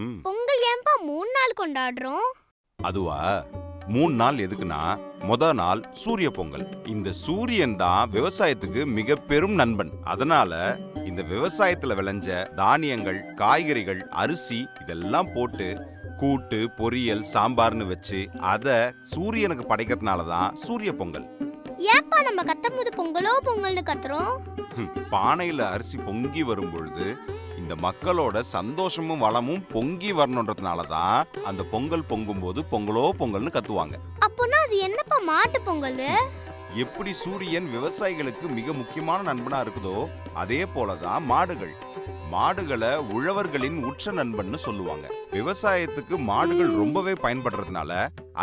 பொங்கல் ஏன்பா மூணு நாள் கொண்டாடுறோம்? அதுவா? மூணு நாள் எதுக்குன்னா முத நாள் சூரிய பொங்கல். இந்த சூரியன் தான் விவசாயத்துக்கு மிக பெரும் நண்பன். அதனால இந்த விவசாயத்துல விளைஞ்ச தானியங்கள் காய்கறிகள் அரிசி இதெல்லாம் போட்டு கூட்டு பொரியல் சாம்பார்னு வச்சு அத சூரியனுக்கு படைக்கிறதுனால தான் சூரிய பொங்கல். ஏன்பா நம்ம கத்தும் போது பொங்கலோ பொங்கல்னு கத்துறோம்? பானையில அரிசி பொங்கி வரும் பொழுது இந்த மக்களோட சந்தோஷமும் வளமும் பொங்கி வரணுன்றதுனால தான் அந்த பொங்கல் பொங்கும் போது பொங்கலோ பொங்கல்னு கத்துவாங்க. அப்போனா அது என்னப்பா மாட்டு பொங்கல்? எப்படி சூரியன் விவசாயிகளுக்கு மிக முக்கியமான நண்பனா இருக்குதோ அதே போலதான் மாடுகள். மாடுகளை உழவர்களின் உற்ற நண்பன்னு சொல்லுவாங்க. விவசாயத்துக்கு மாடுகள் ரொம்பவே பயன்படுறதுனால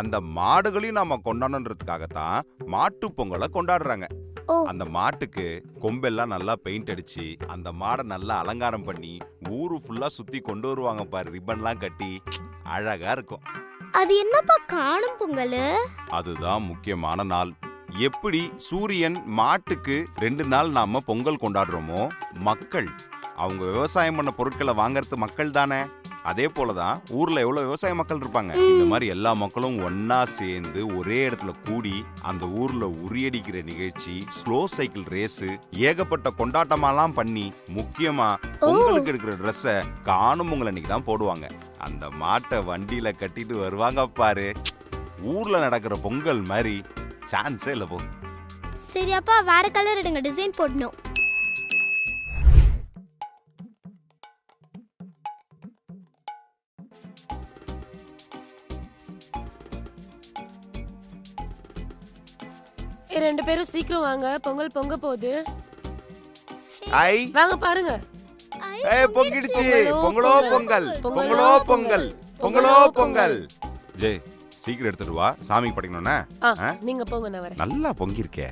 அந்த மாடுகளையும் நாம கொண்டாடணுன்றதுக்காகத்தான் மாட்டு பொங்கலை கொண்டாடுறாங்க. அந்த மாட்டுக்கு கொம்பெல்லாம் நல்லா பெயிண்ட் அடிச்சு அந்த மாடை நல்லா அலங்காரம் பண்ணி ஊரு ஃபுல்லா சுத்தி கொண்டு வருவாங்க பாரு ரிப்பன்லாம் கட்டி அழகா இருக்கும். அது என்னப்பா காணும் பொங்கல்? அதுதான் முக்கியமான நாள். எப்படி சூரியன் மாட்டுக்கு ரெண்டு நாள் நாம பொங்கல் கொண்டாடுறோமோ மக்கள் அவங்க விவசாயம் பண்ண பொருட்களை வாங்குறது மக்கள் தானே. அதே போலதான் ஊர்ல எவ்வளவு விவசாய மக்கள் இருப்பாங்க. இந்த மாதிரி எல்லா மக்களும் ஒன்னா சேர்ந்து ஒரே இடத்துல கூடி அந்த ஊர்ல உரியடிக்கிற நிகழ்ச்சி ஸ்லோ சைக்கிள் ரேஸ் ஏகப்பட்ட கொண்டாட்டமாலாம் பண்ணி முக்கியமா பொங்கலுக்கு எடுக்கிற ட்ரெஸ்ஸை காணும் பொங்கல் அன்னைக்கு தான் போடுவாங்க. அந்த மாட்டை வண்டியில கட்டிட்டு வருவாங்க பாரு. ஊர்ல நடக்கிற பொங்கல் மாதிரி சான்ஸே இல்ல போ. சரி அப்பா வேற கலர் எடுங்க. டிசைன் போடணும். ரெண்டு பேரும் சீக்கிரம் வாங்க. பொங்கல் பொங்க போகுது. ஐ. வாங்க பாருங்க. ஏய் பொங்கிடுச்சு. பொங்கலோ பொங்கல் பொங்கலோ பொங்கல். பொங்கலோ பொங்கல் ஜெய் சீக்கிரம் எடுத்துட்டு வா. சாமிக்கு படிக்கணும்னா. ஆ? நீங்க போங்க நான் வரேன். நல்லா பொங்கிருக்கே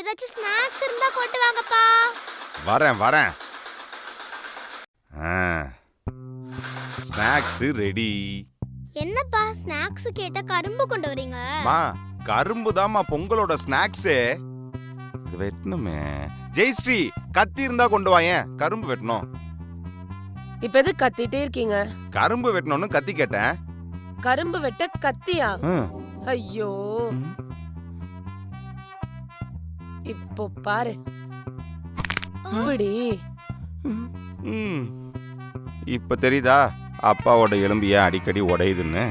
ஏதாச்சும் ஸ்நாக்ஸ் இருந்தா கொண்டு வாங்கப்பா. வரேன் வரேன். ஸ்நாக்ஸ் ரெடி என்னப்பா ஸ்நாக்ஸ் கேட்டா கரும்பு கொண்டு வரீங்க? மா கரும்பு தாம்மா பொங்கலோட ஸ்நாக்ஸே இது வெட்டணுமே. ஜெயஸ்ரீ கத்தி இருந்தா கொண்டு வாயேன் கரும்பு வெட்டணும். இப்ப எது கத்திட்டே இருக்கீங்க? கரும்பு வெட்டணும்னு கத்தி கேட்டேன். கரும்பு வெட்ட கத்தியா? ம். ஐயோ. இப்போ பாரு. அப்படி. ம். இப்ப தெரியுதா? அப்பாவோட எலும்பு ஏன் அடிக்கடி உடையுதுன்னு?